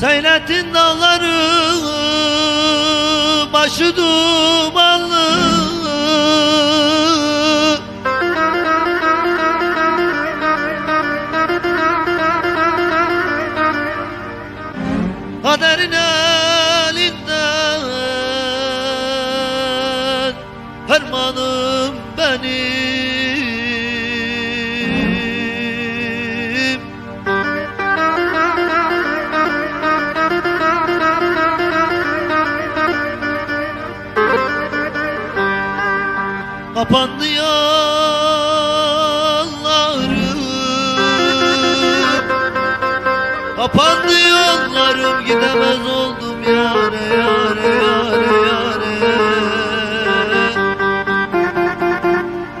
Seyrettin dağları başı dumanlı. Kaderin elinden Fermanım benim Kapandı yollarım Kapandı yollarım Gidemez oldum yare yare yare yare.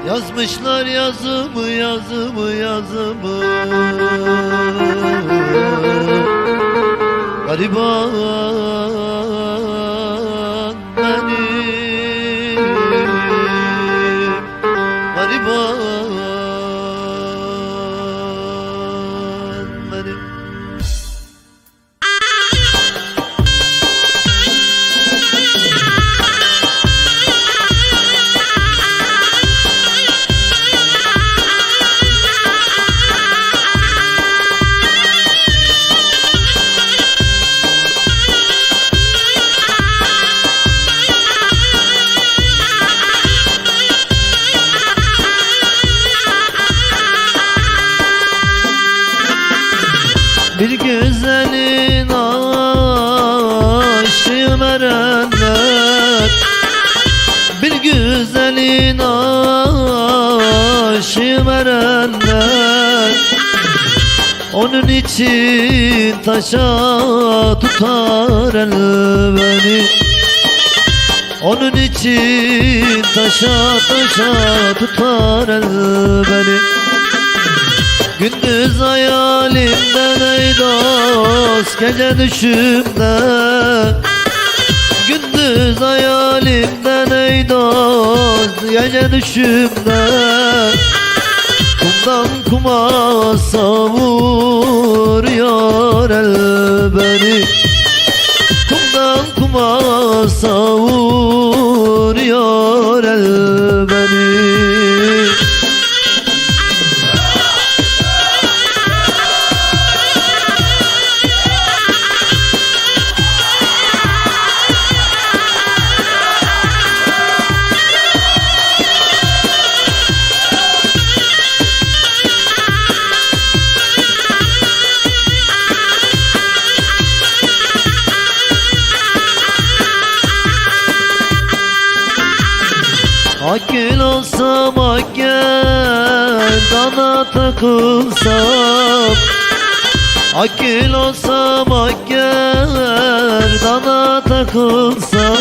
Yazmışlar yazımı yazımı yazımı. Gariban Bir güzelin aşığım erenler Bir güzelin aşığım erenler Onun için taşa tutar el beni. Onun için taşa taşa tutar el beni Gündüz hayalimden ey dost Gece düşümde. Gündüz hayalimden ey dost Gece düşümde. Kumdan kuma savuruyor el beni. Kumdan kuma savuruyor el beni Akıl olsam akıl dana takılsam. Akıl olsam akıl dana takılsam.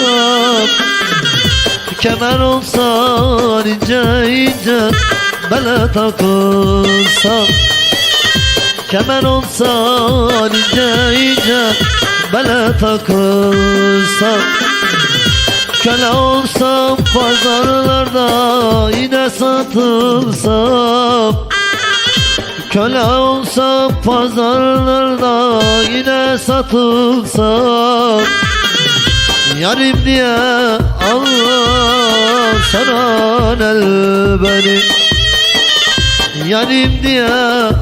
Kemer olsan ince ince bele takılsam. Kemer olsan ince ince bele takılsam Köle olsam pazarlarda yine satılsam Köle olsam pazarlarda yine satılsam Yarim diye Allah saran el beni. Yarim diye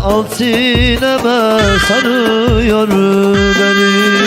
al sineme sarıyor beni